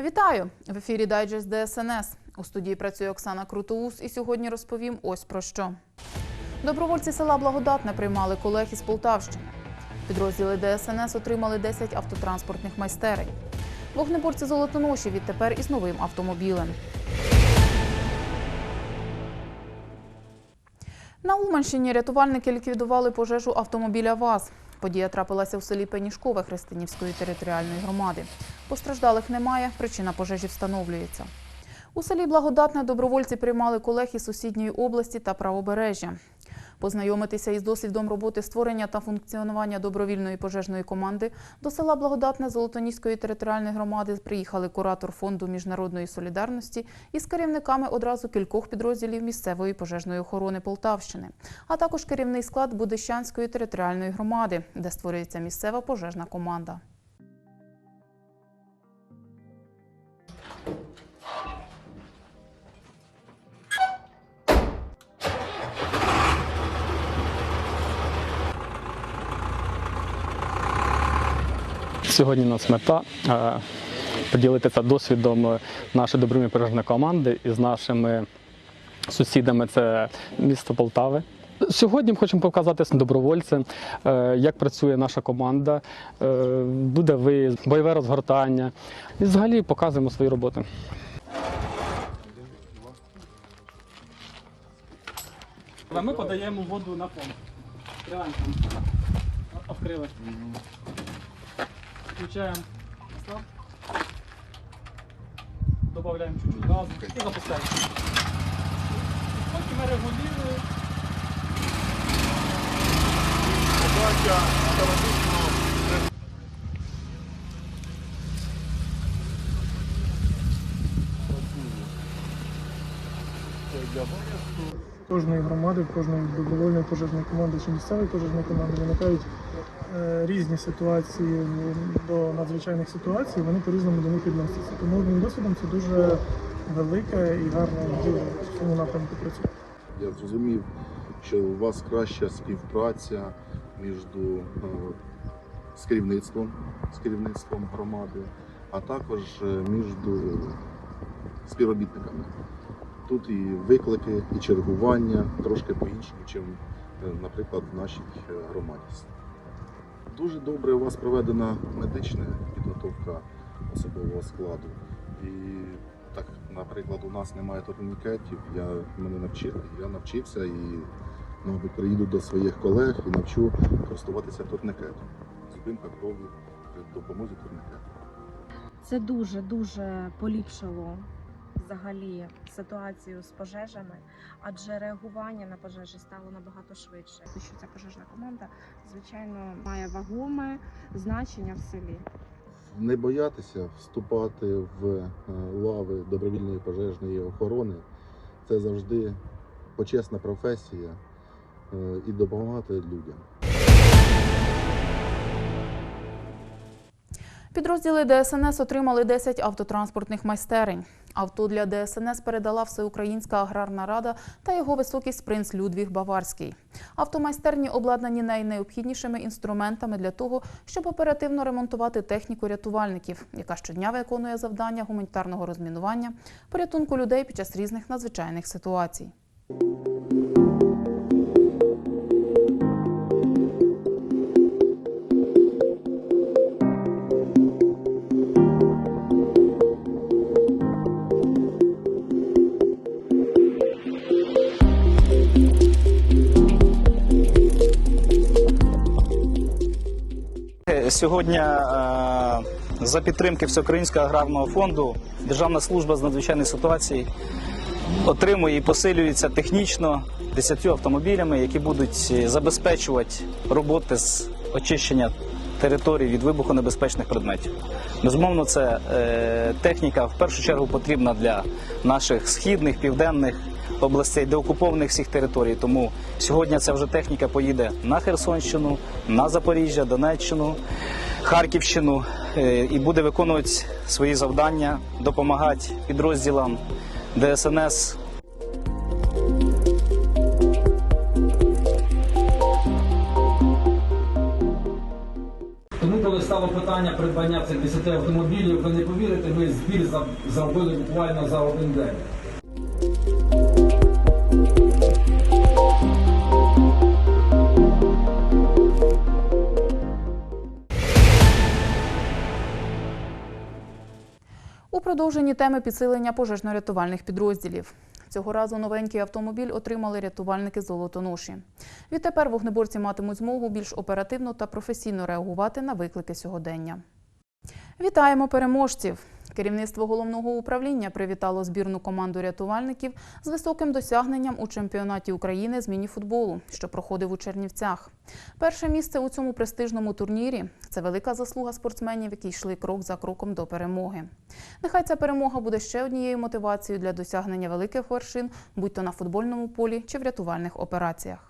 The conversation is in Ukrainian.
Вітаю! В ефірі Дайджест ДСНС. У студії працює Оксана Крутоус і сьогодні розповім ось про що. Добровольці села Благодатне приймали колег із Полтавщини. Підрозділи ДСНС отримали 10 автотранспортних майстерень. Вогнеборці золотоноші відтепер із новим автомобілем. На Уманщині рятувальники ліквідували пожежу автомобіля ВАЗ. Подія трапилася у селі Пенішкове Христинівської територіальної громади. Постраждалих немає, причина пожежі встановлюється. У селі Благодатне добровольці приймали колег із сусідньої області та правобережжя. Познайомитися із досвідом роботи створення та функціонування добровільної пожежної команди до села Благодатне Золотоніської територіальної громади приїхали куратор фонду міжнародної солідарності із керівниками одразу кількох підрозділів місцевої пожежної охорони Полтавщини, а також керівний склад Будищанської територіальної громади, де створюється місцева пожежна команда. Сьогодні у нас мета е, поділитися досвідом нашої добровільної пожежної команди із нашими сусідами. Це місто Полтави. Сьогодні ми хочемо показати добровольцям, е, як працює наша команда, е, буде виїзд, бойове розгортання. І взагалі показуємо свої роботи. Ми подаємо воду на помп. Відкриваємо. Відкрили. Включаємо стоп. Добавляем чуть-чуть газу і запускаємо. Потім ми регулюємо. Кожної громади, в кожної добровольної пожежної команди чи місцевої пожежної команди виникають е, різні ситуації до надзвичайних ситуацій, вони по-різному до них відносяться. Тому моїм досвідом це дуже велика і гарна діло в цьому напрямку працює. Я зрозумів, що у вас краща співпраця між е, з керівництвом, з керівництвом громади, а також е, між співробітниками. Тут і виклики, і чергування трошки по-іншому, ніж, наприклад, в нашій е, громаді. Дуже добре у вас проведена медична підготовка особового складу. І так, наприклад, у нас немає турнікетів, я мене навчили. Я навчився і, мабуть, приїду до своїх колег і навчу користуватися турникетом. Зупинка крові при допомозі. Це дуже дуже поліпшило взагалі ситуацію з пожежами, адже реагування на пожежі стало набагато швидше. Що ця пожежна команда, звичайно, має вагоме значення в селі. Не боятися вступати в е, лави добровільної пожежної охорони це завжди почесна професія е, і допомагати людям. Підрозділи ДСНС отримали 10 автотранспортних майстерень. Авто для ДСНС передала Всеукраїнська аграрна рада та його високість принц Людвіг Баварський. Автомайстерні обладнані найнеобхіднішими інструментами для того, щоб оперативно ремонтувати техніку рятувальників, яка щодня виконує завдання гуманітарного розмінування, порятунку людей під час різних надзвичайних ситуацій. Сьогодні е, за підтримки Всеукраїнського аграрного фонду Державна служба з надзвичайних ситуацій отримує і посилюється технічно 10 автомобілями, які будуть забезпечувати роботи з очищення територій від вибухонебезпечних предметів. Безумовно, це е, техніка в першу чергу потрібна для наших східних, південних областей, деокупованих всіх територій. Тому сьогодні ця вже техніка поїде на Херсонщину, на Запоріжжя, Донеччину, Харківщину е, і буде виконувати свої завдання, допомагати підрозділам ДСНС питання. придбання цих 10 автомобілів, ви не повірите, ми збір зробили буквально за один день. У продовженні теми підсилення пожежно-рятувальних підрозділів. Цього разу новенький автомобіль отримали рятувальники золотоноші. Відтепер вогнеборці матимуть змогу більш оперативно та професійно реагувати на виклики сьогодення. Вітаємо переможців! Керівництво головного управління привітало збірну команду рятувальників з високим досягненням у чемпіонаті України з мініфутболу, що проходив у Чернівцях. Перше місце у цьому престижному турнірі це велика заслуга спортсменів, які йшли крок за кроком до перемоги. Нехай ця перемога буде ще однією мотивацією для досягнення великих вершин, будь то на футбольному полі чи в рятувальних операціях.